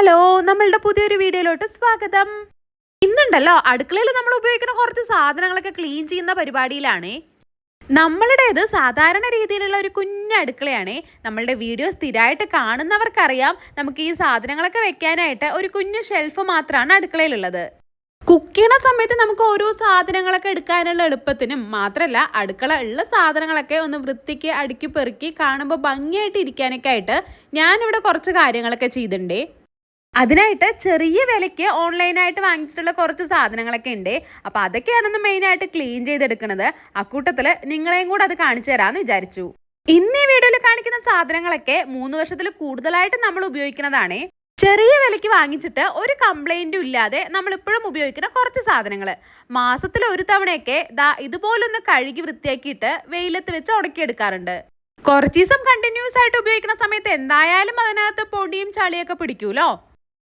Hello നമ്മളുടെ പുതിയൊരു വീഡിയോയിലോട്ട് സ്വാഗതം. ഇന്നുണ്ടല്ലോ അടുക്കളയിൽ നമ്മൾ ഉപയോഗിക്കുന്ന കുറച്ച് സാധനങ്ങളൊക്കെ ക്ലീൻ ചെയ്യുന്ന പരിപാടിയിലാണ്. നമ്മളുടേത് സാധാരണ രീതിയിലുള്ള ഒരു കുഞ്ഞ് അടുക്കളയാണ്. നമ്മളുടെ വീഡിയോ സ്ഥിരമായിട്ട് കാണുന്നവർക്കറിയാം. നമുക്ക് ഈ സാധനങ്ങളൊക്കെ വെക്കാനായിട്ട് ഒരു കുഞ്ഞു ഷെൽഫ് മാത്രമാണ് അടുക്കളയിലുള്ളത്. കുക്ക് ചെയ്യണ സമയത്ത് നമുക്ക് ഓരോ സാധനങ്ങളൊക്കെ എടുക്കാനുള്ള എളുപ്പത്തിനും മാത്രമല്ല അടുക്കള ഉള്ള സാധനങ്ങളൊക്കെ ഒന്ന് വൃത്തിക്ക് അടുക്കി പെറുക്കി കാണുമ്പോൾ ഭംഗിയായിട്ട് ഇരിക്കാനൊക്കെ ആയിട്ട് ഞാനിവിടെ കുറച്ച് കാര്യങ്ങളൊക്കെ ചെയ്തിട്ടുണ്ടേ. അതിനായിട്ട് ചെറിയ വിലയ്ക്ക് ഓൺലൈനായിട്ട് വാങ്ങിച്ചിട്ടുള്ള കുറച്ച് സാധനങ്ങളൊക്കെ ഉണ്ട്. അപ്പോൾ അതൊക്കെയാണെന്ന് മെയിനായിട്ട് ക്ലീൻ ചെയ്തെടുക്കുന്നത് അക്കൂട്ടത്തിൽ നിങ്ങളെയും കൂടെ അത് കാണിച്ചു തരാമെന്ന് വിചാരിച്ചു. ഇന്ന് ഈ വീഡിയോയിൽ കാണിക്കുന്ന സാധനങ്ങളൊക്കെ മൂന്ന് വർഷത്തിൽ കൂടുതലായിട്ട് നമ്മൾ ഉപയോഗിക്കുന്നതാണ്. ചെറിയ വിലയ്ക്ക് വാങ്ങിച്ചിട്ട് ഒരു കംപ്ലൈന്റും ഇല്ലാതെ നമ്മൾ ഇപ്പോഴും ഉപയോഗിക്കുന്ന കുറച്ച് സാധനങ്ങൾ. മാസത്തിൽ ഒരു തവണയൊക്കെ ദാ ഇതുപോലൊന്ന് കഴുകി വൃത്തിയാക്കിയിട്ട് വെയിലത്ത് വെച്ച് ഉണക്കിയെടുക്കാറുണ്ട്. കുറച്ച് ദിവസം കണ്ടിന്യൂസ് ആയിട്ട് ഉപയോഗിക്കുന്ന സമയത്ത് എന്തായാലും അതിനകത്ത് പൊടിയും ചളിയൊക്കെ പിടിക്കൂലോ?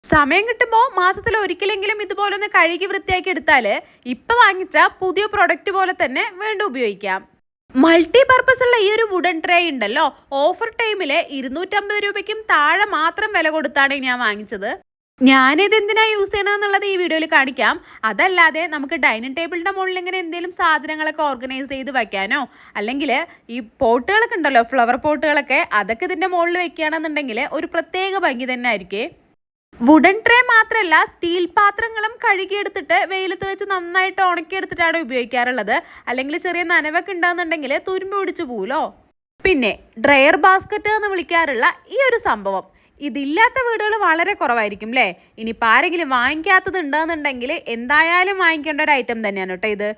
സമയം കിട്ടുമ്പോൾ മാസത്തിൽ ഒരിക്കലെങ്കിലും ഇതുപോലൊന്ന് കഴുകി വൃത്തിയാക്കി എടുത്താൽ ഇപ്പം വാങ്ങിച്ച പുതിയ പ്രൊഡക്റ്റ് പോലെ തന്നെ വീണ്ടും ഉപയോഗിക്കാം. മൾട്ടി പർപ്പസ് ഉള്ള ഈ ഒരു വുഡൻ ട്രേ ഉണ്ടല്ലോ ഓഫർ ടൈമിൽ ഇരുന്നൂറ്റമ്പത് രൂപയ്ക്കും താഴെ മാത്രം വില കൊടുത്താണ് ഞാൻ വാങ്ങിച്ചത്. ഞാനിത് എന്തിനാണ് യൂസ് ചെയ്യണമെന്നുള്ളത് ഈ വീഡിയോയിൽ കാണിക്കാം. അതല്ലാതെ നമുക്ക് ഡൈനിങ് ടേബിളിന്റെ മുകളിൽ ഇങ്ങനെ എന്തെങ്കിലും സാധനങ്ങളൊക്കെ ഓർഗനൈസ് ചെയ്ത് വയ്ക്കാനോ അല്ലെങ്കിൽ ഈ പോട്ടുകളൊക്കെ ഉണ്ടല്ലോ ഫ്ലവർ പോട്ടുകളൊക്കെ അതൊക്കെ ഇതിന്റെ മുകളിൽ വെക്കുകയാണെന്നുണ്ടെങ്കിൽ ഒരു പ്രത്യേക ഭംഗി തന്നെ ആയിരിക്കും. വുഡൻ ട്രേ മാത്രമല്ല സ്റ്റീൽ പാത്രങ്ങളും കഴുകിയെടുത്തിട്ട് വെയിലത്ത് വെച്ച് നന്നായിട്ട് ഉണക്കിയെടുത്തിട്ടാണ് ഉപയോഗിക്കാറുള്ളത്. അല്ലെങ്കിൽ ചെറിയ നനവൊക്കെ ഉണ്ടാകുന്നുണ്ടെങ്കിൽ തുരുമ്പ് പിടിച്ചു പോകുമല്ലോ പിന്നെ ഡ്രയർ ബാസ്ക്കറ്റ് എന്ന് വിളിക്കാറുള്ള ഈ ഒരു സംഭവം. ഇതില്ലാത്ത വീടുകൾ വളരെ കുറവായിരിക്കും അല്ലേ ഇനിയിപ്പോൾ ആരെങ്കിലും വാങ്ങിക്കാത്തത് ഉണ്ടെന്നുണ്ടെങ്കിൽ എന്തായാലും വാങ്ങിക്കേണ്ട ഒരു ഐറ്റം തന്നെയാണ് കേട്ടോ ഇത്.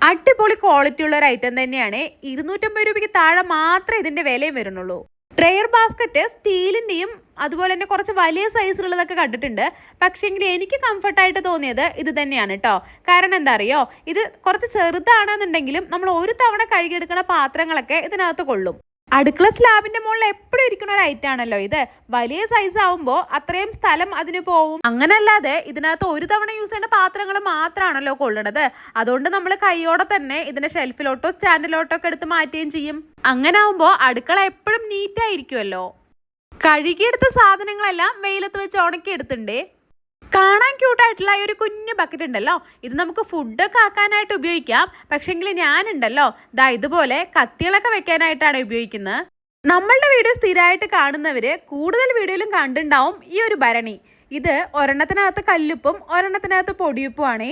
അടിപൊളി ക്വാളിറ്റി ഉള്ള ഒരു ഐറ്റം തന്നെയാണ്. ഇരുന്നൂറ്റമ്പത് രൂപയ്ക്ക് താഴെ മാത്രമേ ഇതിന്റെ വിലയും വരുന്നുള്ളൂ. ട്രെയർ ബാസ്ക്കറ്റ് സ്റ്റീലിന്റെയും അതുപോലെ തന്നെ കുറച്ച് വലിയ സൈസിലുള്ളതൊക്കെ കണ്ടിട്ടുണ്ട്. പക്ഷേങ്കിൽ എനിക്ക് കംഫർട്ടായിട്ട് തോന്നിയത് ഇത് തന്നെയാണ് കേട്ടോ കാരണം എന്താ അറിയോ ഇത് കുറച്ച് ചെറുതാണെന്നുണ്ടെങ്കിലും നമ്മൾ ഒരു തവണ കഴുകിയെടുക്കുന്ന പാത്രങ്ങളൊക്കെ ഇതിനകത്ത് കൊള്ളും. അടുക്കള സ്ലാബിന്റെ മുകളിൽ എപ്പോഴും ഇരിക്കുന്ന ഒരു ഐറ്റം ആണല്ലോ ഇത്. വലിയ സൈസ് ആവുമ്പോൾ അത്രയും സ്ഥലം അതിന് പോവും. അങ്ങനല്ലാതെ ഇതിനകത്ത് ഒരു തവണ യൂസ് ചെയ്യുന്ന പാത്രങ്ങൾ മാത്രമാണല്ലോ കൊള്ളുന്നത് അതുകൊണ്ട് നമ്മൾ കൈയോടെ തന്നെ ഇതിന്റെ ഷെൽഫിലോട്ടോ സ്റ്റാൻഡിലോട്ടോ ഒക്കെ എടുത്ത് മാറ്റുകയും ചെയ്യും. അങ്ങനെ ആവുമ്പോൾ അടുക്കള എപ്പോഴും നീറ്റായിരിക്കുമല്ലോ കഴുകിയെടുത്ത സാധനങ്ങളെല്ലാം വെയിലത്ത് വെച്ച് ഉണക്കി എടുത്തിട്ടുണ്ടേ കാണാൻ ക്യൂട്ടായിട്ടുള്ള ഈ ഒരു കുഞ്ഞു ബക്കറ്റ് ഉണ്ടല്ലോ. ഇത് നമുക്ക് ഫുഡൊക്കെ ആക്കാനായിട്ട് ഉപയോഗിക്കാം. പക്ഷെങ്കിൽ ഞാനുണ്ടല്ലോ. ദാ ഇതുപോലെ കത്തികളൊക്കെ വെക്കാനായിട്ടാണ് ഉപയോഗിക്കുന്നത്. നമ്മളുടെ വീഡിയോ സ്ഥിരമായിട്ട് കാണുന്നവര് കൂടുതൽ വീഡിയോയിലും കണ്ടിട്ടുണ്ടാവും ഈ ഒരു ഭരണി. ഇത് ഒരെണ്ണത്തിനകത്ത് കല്ലുപ്പും ഒരെണ്ണത്തിനകത്ത് പൊടിയുപ്പുമാണ്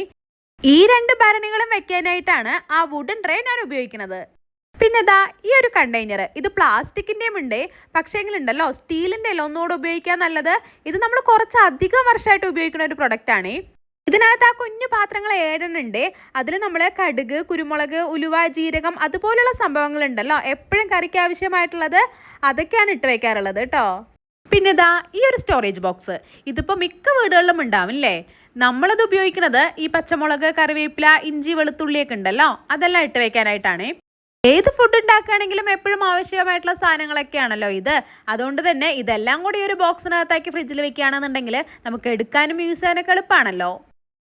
ഈ രണ്ട് ഭരണികളും വെക്കാനായിട്ടാണ് ആ വുഡൻ ട്രെയിൻ ഞാൻ ഉപയോഗിക്കുന്നത്. പിന്നെ ദാ ഈ ഒരു കണ്ടെയ്നർ ഇത് പ്ലാസ്റ്റിക്കിന്റെയും ഉണ്ട്. പക്ഷേങ്കിലുണ്ടല്ലോ സ്റ്റീലിന്റെ അല്ല ഒന്നുകൂടെ ഉപയോഗിക്കാൻ നല്ലത്. ഇത് നമ്മൾ കുറച്ച് അധികം വർഷമായിട്ട് ഉപയോഗിക്കുന്ന ഒരു പ്രൊഡക്റ്റാണ് ഇതിനകത്ത് ആ കുഞ്ഞു പാത്രങ്ങൾ ഏഴെണ്ണുണ്ട് അതിൽ നമ്മൾ കടുക് കുരുമുളക് ഉലുവ ജീരകം അതുപോലുള്ള സംഭവങ്ങൾ ഉണ്ടല്ലോ. എപ്പോഴും കറിക്ക് ആവശ്യമായിട്ടുള്ളത് അതൊക്കെയാണ് ഇട്ട് വയ്ക്കാറുള്ളത് കേട്ടോ. പിന്നെ ദാ ഈ ഒരു സ്റ്റോറേജ് ബോക്സ് ഇതിപ്പോൾ മിക്ക വീടുകളിലും ഉണ്ടാവും അല്ലേ നമ്മളത് ഉപയോഗിക്കുന്നത് ഈ പച്ചമുളക് കറിവേപ്പില ഇഞ്ചി വെളുത്തുള്ളിയൊക്കെ ഉണ്ടല്ലോ. അതെല്ലാം ഇട്ട് വെക്കാനായിട്ടാണ്. ഏത് ഫുഡ് ഉണ്ടാക്കുകയാണെങ്കിലും എപ്പോഴും ആവശ്യമായിട്ടുള്ള സാധനങ്ങളൊക്കെയാണല്ലോ ഇത്. അതുകൊണ്ട് തന്നെ ഇതെല്ലാം കൂടി ഒരു ബോക്സിനകത്താക്കി ഫ്രിഡ്ജിൽ വെക്കുകയാണെന്നുണ്ടെങ്കിൽ നമുക്ക് എടുക്കാനും യൂസ് ചെയ്യാനൊക്കെ എളുപ്പമാണല്ലോ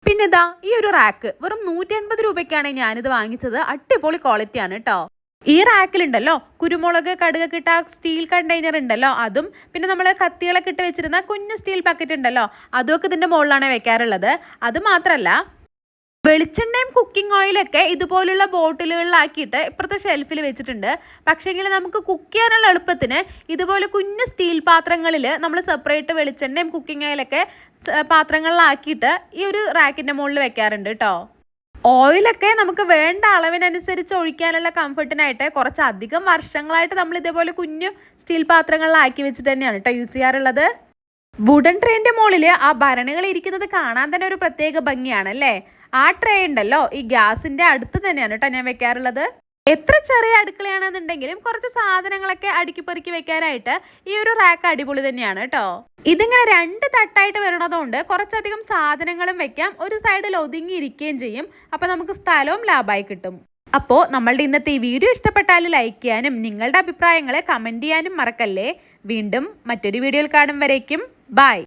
പിന്നെ ഇതാ ഈ ഒരു റാക്ക് വെറും നൂറ്റി അൻപത് രൂപയ്ക്കാണ് ഞാനിത് വാങ്ങിച്ചത്. അടിപൊളി ക്വാളിറ്റിയാണ് കേട്ടോ ഈ റാക്കിലുണ്ടല്ലോ കുരുമുളക് കടുക് കിട്ട സ്റ്റീൽ കണ്ടെയ്നർ ഉണ്ടല്ലോ അതും പിന്നെ നമ്മൾ കത്തികളൊക്കെ ഇട്ട് വെച്ചിരുന്ന കുഞ്ഞു സ്റ്റീൽ പാക്കറ്റ് ഉണ്ടല്ലോ അതുമൊക്കെ ഇതിന്റെ മുകളിലാണ് വെക്കാറുള്ളത്. അത് മാത്രമല്ല വെളിച്ചെണ്ണയും കുക്കിംഗ് ഓയിലൊക്കെ ഇതുപോലുള്ള ബോട്ടിലുകളിലാക്കിയിട്ട് ഇപ്പുറത്തെ ഷെൽഫിൽ വെച്ചിട്ടുണ്ട്. പക്ഷേങ്കിൽ നമുക്ക് കുക്ക് ചെയ്യാനുള്ള എളുപ്പത്തിന് ഇതുപോലെ കുഞ്ഞു സ്റ്റീൽ പാത്രങ്ങളിൽ നമ്മൾ സെപ്പറേറ്റ് വെളിച്ചെണ്ണയും കുക്കിംഗ് ഓയിലൊക്കെ പാത്രങ്ങളിലാക്കിയിട്ട് ഈ ഒരു റാക്കിന്റെ മുകളിൽ വെക്കാറുണ്ട് കേട്ടോ ഓയിലൊക്കെ നമുക്ക് വേണ്ട അളവിനനുസരിച്ച് ഒഴിക്കാനുള്ള കംഫർട്ടിനായിട്ട് കുറച്ച് അധികം വർഷങ്ങളായിട്ട് നമ്മൾ ഇതേപോലെ കുഞ്ഞു സ്റ്റീൽ പാത്രങ്ങളിലാക്കി വെച്ചിട്ട് തന്നെയാണ് കേട്ടോ യൂസ് ചെയ്യാറുള്ളത്. വുഡൻ ട്രെയിന്റെ മുകളിൽ ആ ഭരണികൾ ഇരിക്കുന്നത് കാണാൻ തന്നെ ഒരു പ്രത്യേക ഭംഗിയാണ് അല്ലേ? ആ ട്രേ ഉണ്ടല്ലോ ഈ ഗ്യാസിന്റെ അടുത്ത് തന്നെയാണ് കേട്ടോ ഞാൻ വെക്കാറുള്ളത്. എത്ര ചെറിയ അടുക്കളയാണെന്നുണ്ടെങ്കിലും കുറച്ച് സാധനങ്ങളൊക്കെ അടുക്കി പെറുക്കി വെക്കാനായിട്ട് ഈ ഒരു റാക്ക് അടിപൊളി തന്നെയാണ് കേട്ടോ. ഇതിങ്ങനെ രണ്ട് തട്ടായിട്ട് വരണതുകൊണ്ട് കുറച്ചധികം സാധനങ്ങളും വെക്കാം. ഒരു സൈഡിൽ ഒതുങ്ങി ഇരിക്കുകയും ചെയ്യും. അപ്പൊ നമുക്ക് സ്ഥലവും ലാഭമായി കിട്ടും. അപ്പോൾ നമ്മളുടെ ഇന്നത്തെ ഈ വീഡിയോ ഇഷ്ടപ്പെട്ടാൽ ലൈക്ക് ചെയ്യാനും നിങ്ങളുടെ അഭിപ്രായങ്ങളെ കമന്റ് ചെയ്യാനും മറക്കല്ലേ. വീണ്ടും മറ്റൊരു വീഡിയോയിൽ കാണും വരേക്കും. ബൈ